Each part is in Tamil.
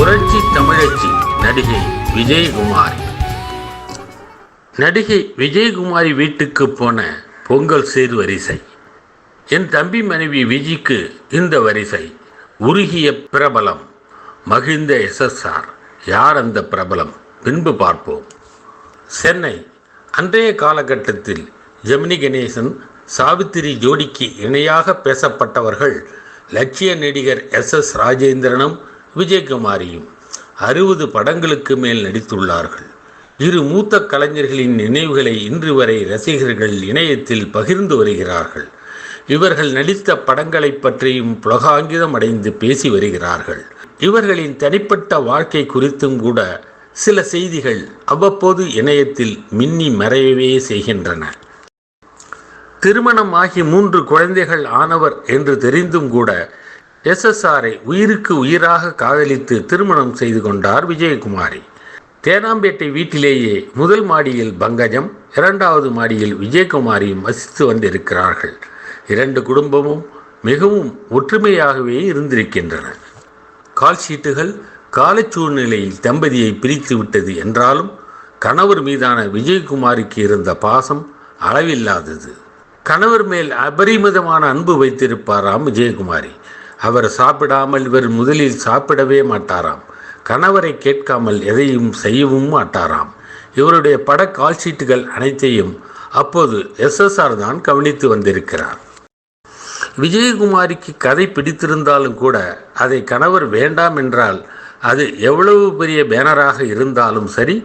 புரட்சி விஜயகுமாரி. நடிகை விஜயகுமாரி வீட்டுக்கு போன பொங்கல் சேர் வரிசை. என் தம்பி மனைவி விஜிக்கு இந்த வரிசை. உருகிய பிரபலம் மகிழ்ந்த எஸ்எஸ்ஆர். யார் அந்த பிரபலம்? பின்பு பார்ப்போம். சென்னை அன்றைய காலகட்டத்தில் ஜெமினி கணேசன் சாவித்திரி ஜோடிக்கு இணையாக பேசப்பட்டவர்கள் லட்சிய நடிகர் எஸ் எஸ் ராஜேந்திரனும் விஜயகுமாரியும் அறுபது படங்களுக்கு மேல் நடித்துள்ளார்கள். இரு மூத்த கலைஞர்களின் நினைவுகளை இன்று வரை ரசிகர்கள் இணையத்தில் பகிர்ந்து வருகிறார்கள். இவர்கள் நடித்த படங்களைப் பற்றியும் புலகாங்கிதம் அடைந்து பேசி வருகிறார்கள். இவர்களின் தனிப்பட்ட வாழ்க்கை குறித்தும் கூட சில செய்திகள் அவ்வப்போது இணையத்தில் மின்னி மறையவே செய்கின்றன. திருமணமாகி மூன்று குழந்தைகள் ஆனவர் என்று தெரிந்தும் கூட எஸ்எஸ்ஆரை உயிருக்கு உயிராக காதலித்து திருமணம் செய்து கொண்டார் விஜயகுமாரி. தேனாம்பேட்டை வீட்டிலேயே முதல் மாடியில் பங்கஜம் இரண்டாவது மாடியில் விஜயகுமாரியும் வசித்து வந்திருக்கிறார்கள். இரண்டு குடும்பமும் மிகவும் ஒற்றுமையாகவே இருந்திருக்கின்றன. கால் ஷீட்டுகள் காலச் சூழ்நிலையில் தம்பதியை பிரித்து விட்டது என்றாலும் கணவர் மீதான விஜயகுமாரிக்கு இருந்த பாசம் அளவில்லாதது. கணவர் மேல் அபரிமிதமான அன்பு வைத்திருப்பாராம் விஜயகுமாரி. அவர் சாப்பிடாமல் இவர் முதலில் சாப்பிடவே மாட்டாராம். கணவரை கேட்காமல் எதையும் செய்யவும் மாட்டாராம். இவருடைய பட கால்ஷீட்டுகள் அனைத்தையும் அப்போது எஸ்எஸ்ஆர் தான் கவனித்து வந்திருக்கிறார். விஜயகுமாரிக்கு கதை பிடித்திருந்தாலும் கூட அதை கணவர் வேண்டாம் என்றால் அது எவ்வளவு பெரிய பேனராக இருந்தாலும் சரி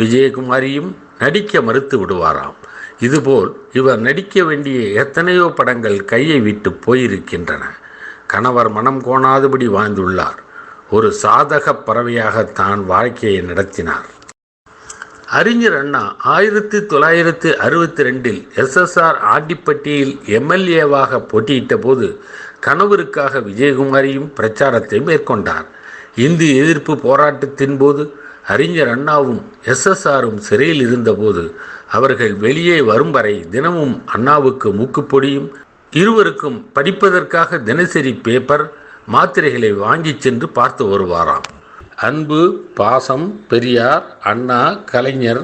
விஜயகுமாரியும் நடிக்க மறுத்து விடுவாராம். இதுபோல் இவர் நடிக்க வேண்டிய எத்தனையோ படங்கள் கையை விட்டு போயிருக்கின்றன. கணவர் மனம் கோணாதபடி வாழ்ந்துள்ளார். ஒரு சாதக பறவையாக தான் வாழ்க்கையை நடத்தினார். அறிஞர் அண்ணா ஆயிரத்தி தொள்ளாயிரத்து அறுபத்தி ரெண்டில் எஸ்எஸ்ஆர் ஆண்டிப்பட்டியில் எம்எல்ஏவாக போட்டியிட்ட போது கணவருக்காக விஜயகுமாரியும் பிரச்சாரத்தை மேற்கொண்டார். இந்து எதிர்ப்பு போராட்டத்தின் போது அறிஞர் அண்ணாவும் எஸ்எஸ்ஆரும் சிறையில் இருந்தபோது அவர்கள் வெளியே வரும் வரை தினமும் அண்ணாவுக்கு மூக்குப்பொடியும் இருவருக்கும் படிப்பதற்காக தினசரி பேப்பர் மாத்திரைகளை வாங்கிச் சென்று பார்த்து வருவாராம். அன்பு பாசம் பெரியார் அண்ணா கலைஞர்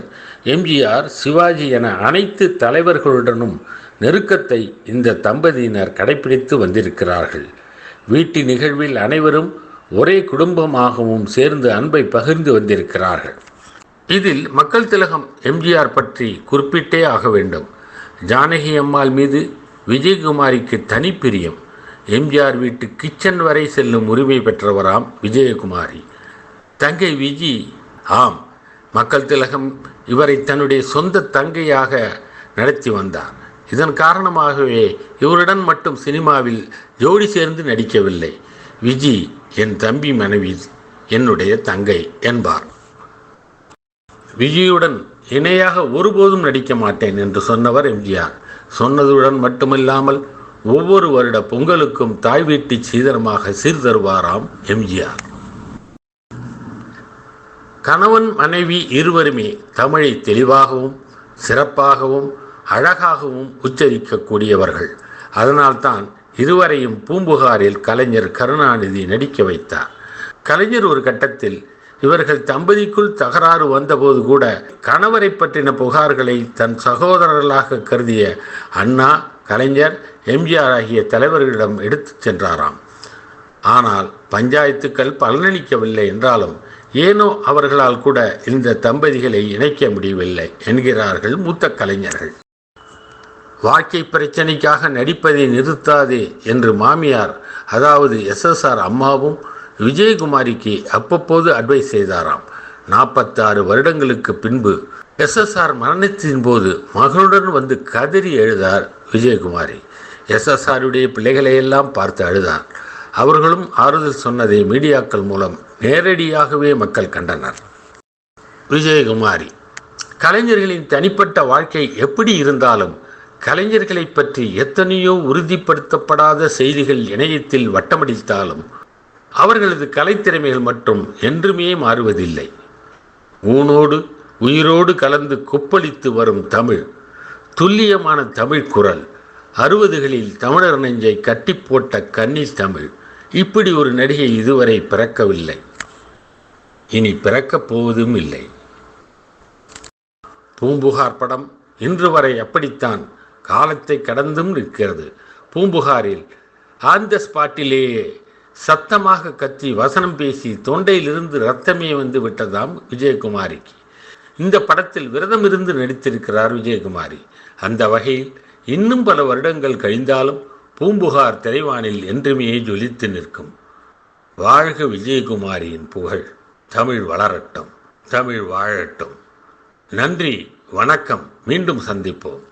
எம்ஜிஆர் சிவாஜி என அனைத்து தலைவர்களுடனும் நெருக்கத்தை இந்த தம்பதியினர் கடைபிடித்து வந்திருக்கிறார்கள். வீட்டு நிகழ்வில் அனைவரும் ஒரே குடும்பமாகவும் சேர்ந்து அன்பை பகிர்ந்து வந்திருக்கிறார்கள். இதில் மக்கள் திலகம் எம்ஜிஆர் பற்றி குறிப்பிட்டே ஆக வேண்டும். ஜானகி அம்மாள் மீது விஜயகுமாரிக்கு தனிப்பிரியம். எம்ஜிஆர் வீட்டு கிச்சன் வரை செல்லும் உரிமை பெற்றவராம் விஜயகுமாரி. தங்கை விஜி ஆம் மக்கள் திலகம் இவரை தன்னுடைய சொந்த தங்கையாக நடத்தி வந்தார். இதன் காரணமாகவே இவருடன் மட்டும் சினிமாவில் ஜோடி சேர்ந்து நடிக்கவில்லை. விஜி என் தம்பி மனைவி என்னுடைய தங்கை என்பார். விஜயுடன் இணையாக ஒருபோதும் நடிக்க மாட்டேன் என்று சொன்னவர் எம்ஜிஆர். சொன்னதுடன் மட்டுமில்லாமல் ஒவ்வொரு வருட பொங்கலுக்கும் தாய் வீட்டு சீதனமாக சீர்தருவாராம் எம்ஜிஆர். கணவன் மனைவி இருவருமே தமிழை தெளிவாகவும் சிறப்பாகவும் அழகாகவும் உச்சரிக்கக்கூடியவர்கள். அதனால்தான் இருவரையும் பூம்புகாரில் கலைஞர் கருணாநிதி நடிக்க வைத்தார். கலைஞர் ஒரு கட்டத்தில் இவர்கள் தம்பதிக்குள் தகராறு வந்தபோது கூட கணவரை பற்றின புகார்களை தன் சகோதரர்களாக கருதிய அண்ணா கலைஞர் எம்ஜிஆர் ஆகிய தலைவர்களிடம் எடுத்துச் சென்றாராம். ஆனால் பஞ்சாயத்துக்கள் பலனளிக்கவில்லை என்றாலும் ஏனோ அவர்களால் கூட இந்த தம்பதிகளை இணைக்க முடியவில்லை என்கிறார்கள் மூத்த கலைஞர்கள். வாழ்க்கை பிரச்சனைக்காக நடிப்பதை நிறுத்தாதே என்று மாமியார் அதாவது எஸ்எஸ்ஆர் அம்மாவும் விஜயகுமாரிக்கு அப்பப்போது அட்வைஸ் செய்தாராம். நாற்பத்தாறு வருடங்களுக்கு பின்பு எஸ்எஸ்ஆர் மரணத்தின் போது மகளுடன் வந்து கதறி எழுதார் விஜயகுமாரி. எஸ்எஸ்ஆருடைய பிள்ளைகளையெல்லாம் பார்த்து அழுதார் அவர்களும் ஆறுதல் சொன்னதை மீடியாக்கள் மூலம் நேரடியாகவே மக்கள் கண்டனர். விஜயகுமாரி கலைஞர்களின் தனிப்பட்ட வாழ்க்கை எப்படி இருந்தாலும் கலைஞர்களை பற்றி எத்தனையோ உறுதிப்படுத்தப்படாத செய்திகள் இணையத்தில் வட்டமடித்தாலும் அவர்களது கலைத்திறமைகள் மட்டும் என்றுமே மாறுவதில்லை. ஊனோடு உயிரோடு கலந்து கொப்பளித்து வரும் தமிழ் துல்லியமான தமிழ் குரல் அறுபதுகளில் தமிழர் நெஞ்சை கட்டி போட்ட கன்னி தமிழ் இப்படி ஒரு நடிகை இதுவரை பிறக்கவில்லை. இனி பிறக்கப் போவதும் இல்லை. பூம்புகார் படம் இன்று வரை அப்படித்தான் காலத்தை கடந்தும் நிற்கிறது. பூம்புகாரில் ஆன் த ஸ்பாட்டிலேயே சத்தமாக கத்தி வசனம் பேசி தொண்டையிலிருந்து ரத்தமே வந்து விட்டதாம் விஜயகுமாரிக்கு. இந்த படத்தில் விரதம் இருந்து நடித்திருக்கிறார் விஜயகுமாரி. அந்த வகையில் இன்னும் பல வருடங்கள் கழிந்தாலும் பூம்புகார் திரைவானில் என்றுமே ஜொலித்து நிற்கும். வாழ்க விஜயகுமாரியின் புகழ். தமிழ் வளரட்டும். தமிழ் வாழட்டும். நன்றி வணக்கம். மீண்டும் சந்திப்போம்.